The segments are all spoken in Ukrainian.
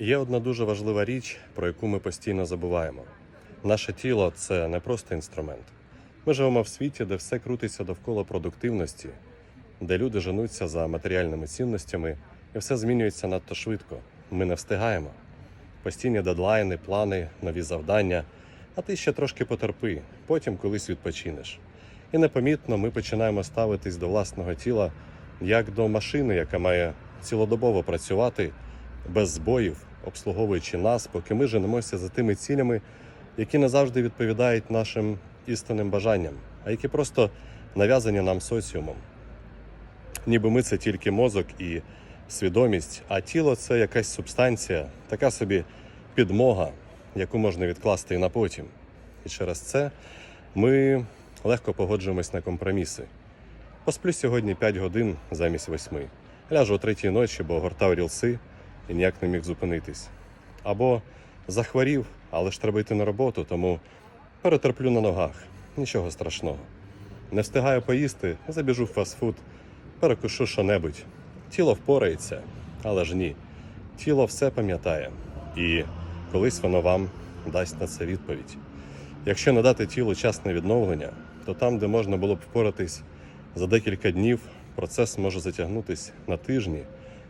Є одна дуже важлива річ, про яку ми постійно забуваємо. Наше тіло це не просто інструмент. Ми живемо в світі, де все крутиться довкола продуктивності, де люди женуться за матеріальними цінностями, і все змінюється надто швидко. Ми не встигаємо. Постійні дедлайни, плани, нові завдання. А ти ще трошки потерпи, потім колись відпочинеш. І непомітно ми починаємо ставитись до власного тіла як до машини, яка має цілодобово працювати без збоїв, обслуговуючи нас, поки ми женемося за тими цілями, які не завжди відповідають нашим істинним бажанням, а які просто нав'язані нам соціумом. Ніби ми це тільки мозок і свідомість, а тіло це якась субстанція, така собі підмога, яку можна відкласти і на потім. І через це ми легко погоджуємось на компроміси. Посплю сьогодні 5 годин замість 8. Ляжу о третій ночі, бо гортав рілси і ніяк не міг зупинитись. Або захворів, але ж треба йти на роботу, тому перетерплю на ногах. Нічого страшного. Не встигаю поїсти, забіжу в фастфуд, перекушу що-небудь. Тіло впорається, але ж ні. Тіло все пам'ятає, і колись воно вам дасть на це відповідь. Якщо не дати тілу час на відновлення, то там, де можна було б впоратись за декілька днів, процес може затягнутись на тижні,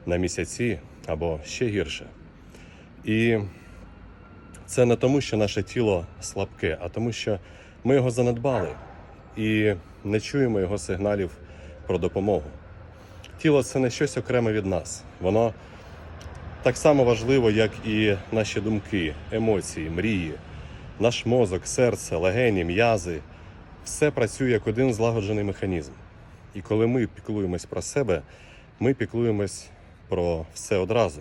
на місяці або ще гірше. І це не тому, що наше тіло слабке, а тому, що ми його занедбали і не чуємо його сигналів про допомогу. Тіло це не щось окреме від нас. Воно так само важливо, як і наші думки, емоції, мрії, наш мозок, серце, легені, м'язи. Все працює як один злагоджений механізм. І коли ми піклуємось про себе, ми піклуємось про все одразу.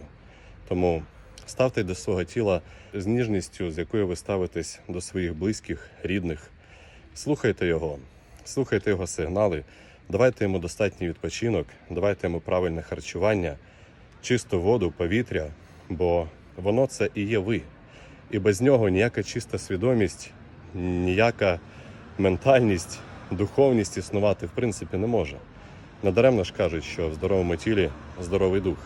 Тому ставте до свого тіла з ніжністю, з якою ви ставитесь до своїх близьких, рідних. Слухайте його, слухайте його сигнали, давайте йому достатній відпочинок, давайте йому правильне харчування, чисту воду, повітря, бо воно це і є ви. І без нього ніяка чиста свідомість, ніяка ментальність, духовність існувати в принципі не може. Надаремно ж кажуть, що в здоровому тілі здоровий дух.